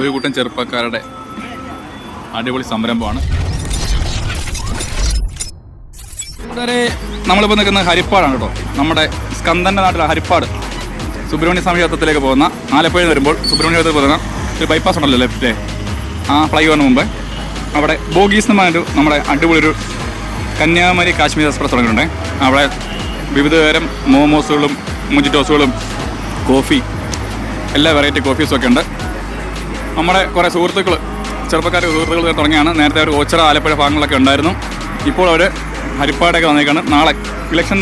ഒരു കൂട്ടം ചെറുപ്പക്കാരുടെ അടിപൊളി സംരംഭമാണ്. നമ്മളിപ്പോൾ നിൽക്കുന്ന ഹരിപ്പാടാണ് കേട്ടോ. നമ്മുടെ സ്കന്ദന്റെ നാട്ടിലെ ഹരിപ്പാട്. സുബ്രഹ്മണ്യ സ്വാമി ക്ഷേത്രത്തിലേക്ക് പോകുന്ന ആലപ്പുഴയിൽ വരുമ്പോൾ സുബ്രഹ്മണ്യ ക്ഷേത്രത്തിൽ പോകുന്ന ഒരു ബൈപ്പാസ് ഉണ്ടല്ലോ ലെഫ്റ്റ് ആ ഫ്ലൈ ഓവറിന് മുമ്പ്. അവിടെ ബോഗീസ് എന്ന് പറഞ്ഞൊരു നമ്മുടെ അടിപൊളി ഒരു കന്യാകുമാരി കാശ്മീർ എക്സ്പ്രസ് തുടങ്ങിയിട്ടുണ്ട്. അവിടെ വിവിധ തരം മോമോസുകളും മുജിറ്റോസുകളും കോഫി എല്ലാ വെറൈറ്റി കോഫീസും ഒക്കെ ഉണ്ട്. നമ്മുടെ കുറേ സുഹൃത്തുക്കൾ ചെറുപ്പക്കാർ സുഹൃത്തുക്കൾ തുടങ്ങിയാണ്. നേരത്തെ ഒരു ഓച്ചറ ആലപ്പുഴ ഭാഗങ്ങളൊക്കെ ഉണ്ടായിരുന്നു. ഇപ്പോൾ അവർ ഹരിപ്പാടൊക്കെ വന്നേക്കാണ്. നാളെ ഇലക്ഷൻ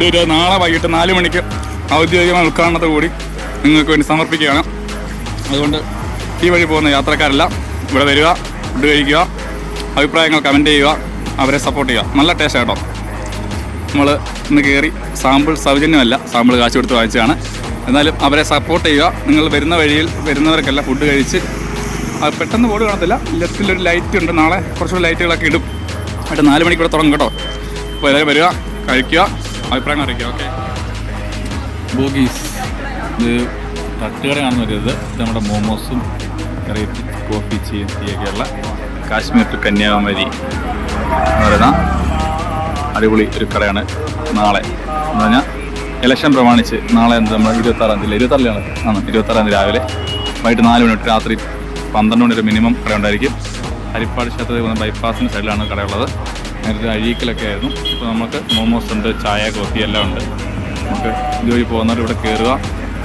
ഡേറ്റ് നാളെ വൈകിട്ട് നാല് മണിക്ക് ഔദ്യോഗികമായ ഉദ്ഘാടനത്തോടു കൂടി നിങ്ങൾക്ക് വേണ്ടി സമർപ്പിക്കുകയാണ്. അതുകൊണ്ട് ഈ വഴി പോകുന്ന യാത്രക്കാരെല്ലാം ഇവിടെ വരിക ഫുഡ് കഴിക്കുക അഭിപ്രായങ്ങൾ കമന്റ് ചെയ്യുക അവരെ സപ്പോർട്ട് ചെയ്യുക. നല്ല ടേസ്റ്റ് കേട്ടോ. നമ്മൾ ഇന്ന് കയറി സാമ്പിൾ സൗജന്യമല്ല സാമ്പിൾ കാശ് കൊടുത്ത് വാങ്ങിച്ചതാണ്. എന്നാലും അവരെ സപ്പോർട്ട് ചെയ്യുക. നിങ്ങൾ വരുന്ന വഴിയിൽ വരുന്നവർക്കെല്ലാം ഫുഡ് കഴിച്ച് അത് പെട്ടെന്ന് ബോർഡ് കാണത്തില്ല. ലെഫ്റ്റിലൊരു ലൈറ്റ് ഉണ്ട്. നാളെ കുറച്ചുകൂടി ലൈറ്റുകളൊക്കെ ഇടും. എന്നിട്ട് നാല് മണിക്ക് ഇവിടെ തുടങ്ങും കേട്ടോ. അപ്പോൾ എല്ലാവരും വരിക കഴിക്കുക അഭിപ്രായം അറിയിക്കുക ഓക്കെ ബോഗീസ് ഇത് തട്ടുകടയാണെന്ന് വരുന്നത് ഇത് നമ്മുടെ മോമോസും കറിയും കോഫി ചെയ്യും തീയൊക്കെയുള്ള കാശ്മീർ ടു കന്യാകുമാരി എന്ന് പറയുന്ന അടിപൊളി ഒരു കടയാണ് നാളെ. എന്ന് പറഞ്ഞാൽ ഇലക്ഷൻ പ്രമാണിച്ച് നാളെ എന്ത് നമ്മൾ ഇരുപത്താറാം തീയതി ഇരുപത്താറിലാണ് ആണ്. ഇരുപത്താറാം തീയതി രാവിലെ. വൈകിട്ട് നാല് മണി രാത്രി പന്ത്രണ്ട് മണി വരെ മിനിമം കട ഉണ്ടായിരിക്കും ഹരിപ്പാട് ക്ഷേത്രത്തിൽ പോകുന്ന ബൈപ്പാസിന്റെ സൈഡിലാണ് കടയുള്ളത്. നേരത്തെ അഴീക്കലൊക്കെ ആയിരുന്നു. ഇപ്പോൾ നമുക്ക് മോമോസ് ഉണ്ട് ചായ കോഫി എല്ലാം ഉണ്ട്. നമുക്ക് ഇതുവഴി പോകുന്നവർ ഇവിടെ കയറുക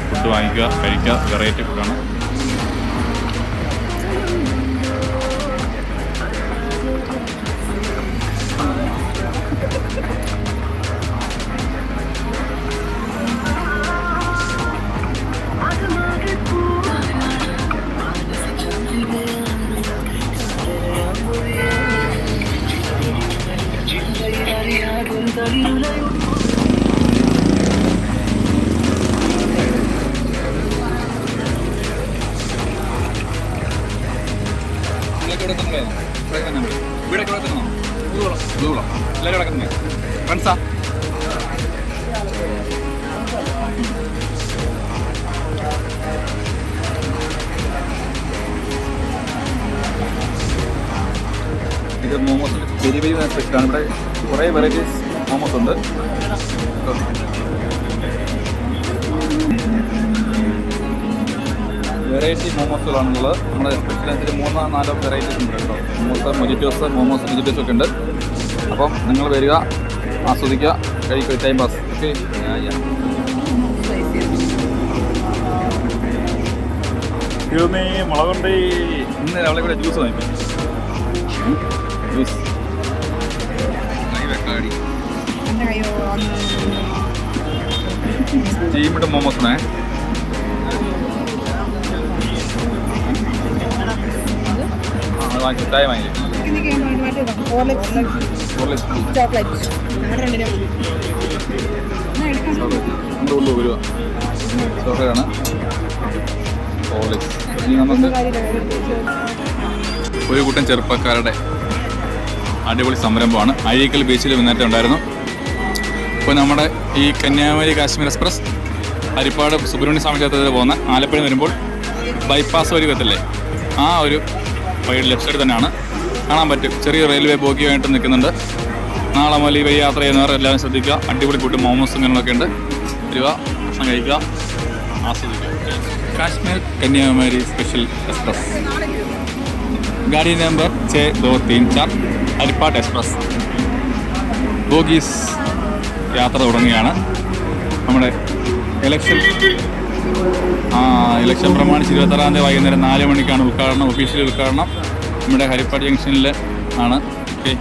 ഫുഡ് വാങ്ങിക്കുക കഴിക്കുക വെറൈറ്റി ഫുഡാണ് ഫ്രണ്ട്സാ ഇത് മോമോസ് വെരി വെരി സ്പെഷ്യലാണ് ഇവിടെ കുറേ വെറൈറ്റീസ് മോമോസ് ഉണ്ട് വെറൈറ്റി മോമോസുകളാണുള്ളത്. നമ്മുടെ സ്പെഷ്യൽ അനുസരിച്ച് മൂന്നോ നാലോ വെറൈറ്റീസ് ഉണ്ട് കേട്ടോ. മോമോസ് മൊജിറ്റോസ് മോമോസ് മൊജിറ്റോസ് ഒക്കെ ഉണ്ട്. അപ്പം നിങ്ങൾ വരിക ആസ്വദിക്കുക കഴിക്കുക ടൈം പാസ് ഓക്കെ മുളകുണ്ട്? ഇന്ന് രാവിലെ കൂടെ ജ്യൂസ് വാങ്ങിക്കും ജ്യൂസ് വെക്കാടി ചായ ചോക്ലേറ്റ്. ഉള്ളു വരിക ചോക്കയാണ് ഹോർലിക്സ് ഇനി നമുക്ക് ഒരു കൂട്ടം ചെറുപ്പക്കാരുടെ അടിപൊളി സംരംഭമാണ്. അഴീക്കൽ ബീച്ചിൽ മുന്നേറ്റം ഉണ്ടായിരുന്നു. ഇപ്പോൾ നമ്മുടെ ഈ കന്യാകുമാരി കാശ്മീർ എക്സ്പ്രസ് ഹരിപ്പാട് സുബ്രഹ്മണ്യ സ്വാമി ക്ഷേത്രത്തിൽ പോകുന്ന ആലപ്പുഴ വരുമ്പോൾ ബൈപ്പാസ് വഴി വരത്തില്ലേ ആ ഒരു വഴി ലെഫ്റ്റ് സൈഡ് തന്നെയാണ്. കാണാൻ പറ്റും. ചെറിയ റെയിൽവേ ബോഗിയുമായിട്ട് നിൽക്കുന്നുണ്ട്. നാളെ മുതൽ ഈ വഴി യാത്ര ചെയ്യുന്നവർ എല്ലാവരും ശ്രദ്ധിക്കുക. അടിപൊളി കൂട്ടും മോമോസ് ഇങ്ങനെയൊക്കെ ഉണ്ട്. വരിക ഭക്ഷണം കഴിക്കുക. ആസ്വദിക്കുക. കാശ്മീർ കന്യാകുമാരി സ്പെഷ്യൽ എക്സ്പ്രസ് ഗാഡി നമ്പർ ചെ ദോ തീൻ ചാർ ഹരിപ്പാട് എക്സ്പ്രസ് ബോഗീസ്. യാത്ര തുടങ്ങുകയാണ്. നമ്മുടെ ഇലക്ഷൻ ആ ഇലക്ഷൻ പ്രമാണിച്ച് ഇരുപത്താറാം തീയതി വൈകുന്നേരം നാല് മണിക്കാണ് ഉദ്ഘാടനം ഒഫീഷ്യൽ ഉദ്ഘാടനം. നമ്മുടെ ഹരിപ്പാട് ജംഗ്ഷനിൽ ആണ്. ഓക്കെ